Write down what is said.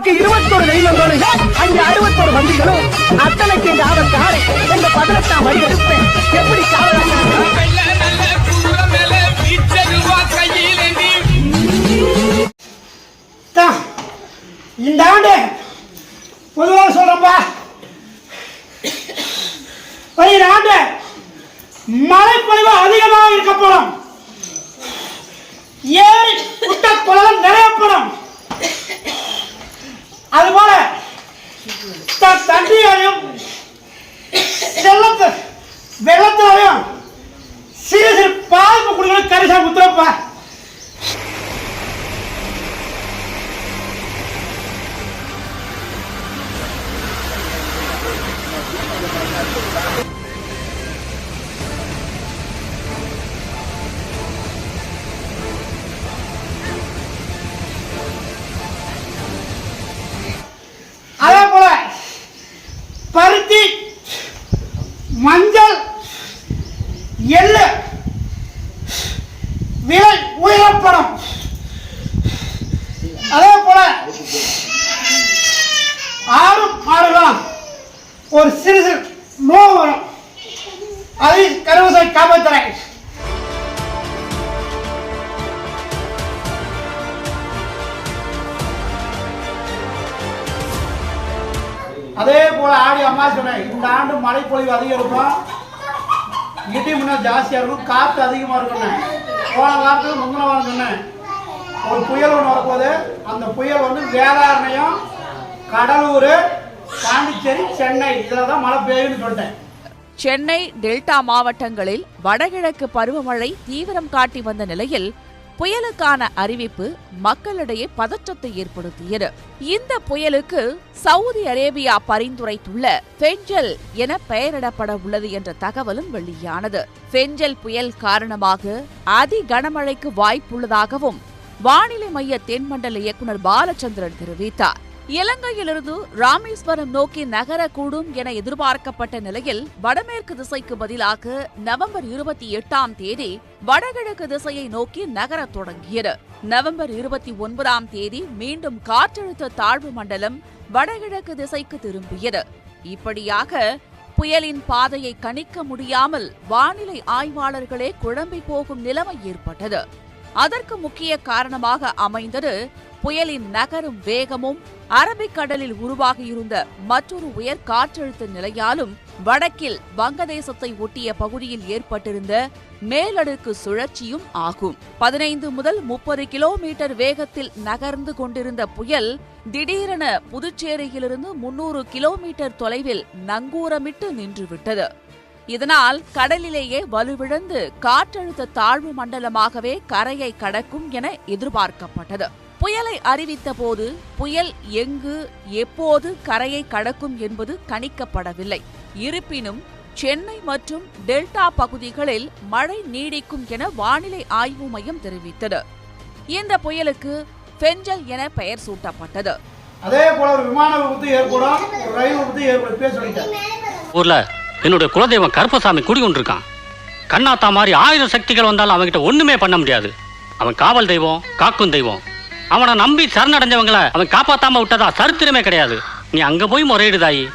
அவருக்கு இருபத்தொரு தெய்வங்களும் அங்கே அறுபத்தொரு வண்டிகளும் அத்தனைக்கு இந்த ஆபத்து ஆறு இந்த பதினெட்டாம் வழி எடுப்பேன். எப்படி இந்த ஆண்டு பொதுவாக சொல்றப்பா வருகிற ஆண்டு மழைப்பொழிவு அதிகமாக இருக்கப்படும். ஏறி குட்ட குளம் நிறையப்படும். தன் தண்ணியாலையும் வெள்ளத்து வெள்ளத்தாலையும் சிறு சிறு பாதிப்பு கொடுக்கணும் கரிசா முத்திரப்பா ஒரு சிறு சிறு நோவு வரும். அதை கருவசை காப்பாற்றுறேன் அதே போல ஆடி அம்மா சொன்னேன் இந்த ஆண்டு மழைப்பொழிவு அதிகம் இருக்கும் இடி முன்ன ஜாஸ்தியாக இருக்கும் காற்று அதிகமாக இருக்கும்னு. போன வாரத்துக்கு முந்தின வாரம் சொன்னேன். ஒரு புயல் ஒன்று வரப்போகுது. அந்த புயல் வந்து வேதாரண்யம் கடலூர் பாண்டிச்சேரி சென்னை இதில் தான் மழை பெய்யும்னு சொல்லிட்டேன். சென்னை டெல்டா மாவட்டங்களில் வடகிழக்கு பருவமழை தீவிரம் காட்டி வந்த நிலையில் புயலுக்கான அறிவிப்பு மக்களிடையே பதற்றத்தை ஏற்படுத்தியது. இந்த புயலுக்கு சவுதி அரேபியா பரிந்துரைத்துள்ள பெஞ்சல் என பெயரிடப்பட உள்ளது என்ற தகவலும் வெளியானது. பெஞ்சல் புயல் காரணமாக அதி கனமழைக்கு வாய்ப்புள்ளதாகவும் வானிலை மைய தென்மண்டல இயக்குனர் பாலச்சந்திரன் தெரிவித்தார். இலங்கையிலிருந்து ராமேஸ்வரம் நோக்கி நகரக்கூடும் என எதிர்பார்க்கப்பட்ட நிலையில் வடமேற்கு திசைக்கு பதிலாக நவம்பர் இருபத்தி எட்டாம் தேதி வடகிழக்கு திசையை நோக்கி நகரத் தொடங்கியது. நவம்பர் இருபத்தி ஒன்பதாம் தேதி மீண்டும் காற்றழுத்த தாழ்வு மண்டலம் வடகிழக்கு திசைக்கு திரும்பியது. இப்படியாக புயலின் பாதையை கணிக்க முடியாமல் வானிலை ஆய்வாளர்களே குழம்பி போகும் நிலைமை ஏற்பட்டது. அதற்கு முக்கிய காரணமாக அமைந்தது புயலின் நகரும் வேகமும் அரபிக்கடலில் உருவாகியிருந்த மற்றொரு உயர் காற்றழுத்த நிலையாலும் வடக்கில் வங்கதேசத்தை ஒட்டிய பகுதியில் ஏற்பட்டிருந்த மேலடுக்கு சுழற்சியும் ஆகும். பதினைந்து முதல் முப்பது கிலோமீட்டர் வேகத்தில் நகர்ந்து கொண்டிருந்த புயல் திடீரென புதுச்சேரியிலிருந்து முன்னூறு கிலோமீட்டர் தொலைவில் நங்கூரமிட்டு நின்றுவிட்டது. இதனால் கடலிலேயே வலுவிழந்து காற்றழுத்த தாழ்வு மண்டலமாகவே கரையை கடக்கும் என எதிர்பார்க்கப்பட்டது. புயலை அறிவித்த போது புயல் எங்கு எப்போது கரையை கடக்கும் என்பது கணிக்கப்படவில்லை. இருப்பினும் சென்னை மற்றும் டெல்டா பகுதிகளில் மழை நீடிக்கும் என வானிலை ஆய்வு மையம் தெரிவித்தது. இந்த புயலுக்கு ஃபெஞ்சல் என பெயர் சூட்டப்பட்டது. அதே போல ஒரு விமான விபத்து ஏற்படும் ரயில் விபத்து ஏற்படும் ஊர்ல என்னுடைய குலதெய்வம் கருப்பசாமி குடிகொண்டிருக்கான் கண்ணாத்தா மாதிரி ஆயிரம் சக்திகள் வந்தாலும் அவன்கிட்ட ஒண்ணுமே பண்ண முடியாது. அவன் காவல் தெய்வம் காக்கும் தெய்வம். அவனை நம்பி சரணடைஞ்சவங்கள அவன் காப்பாத்தாம விட்டதா? சரித்திரமே கிடையாது. நீ அங்க போய் முறையிடுதாயி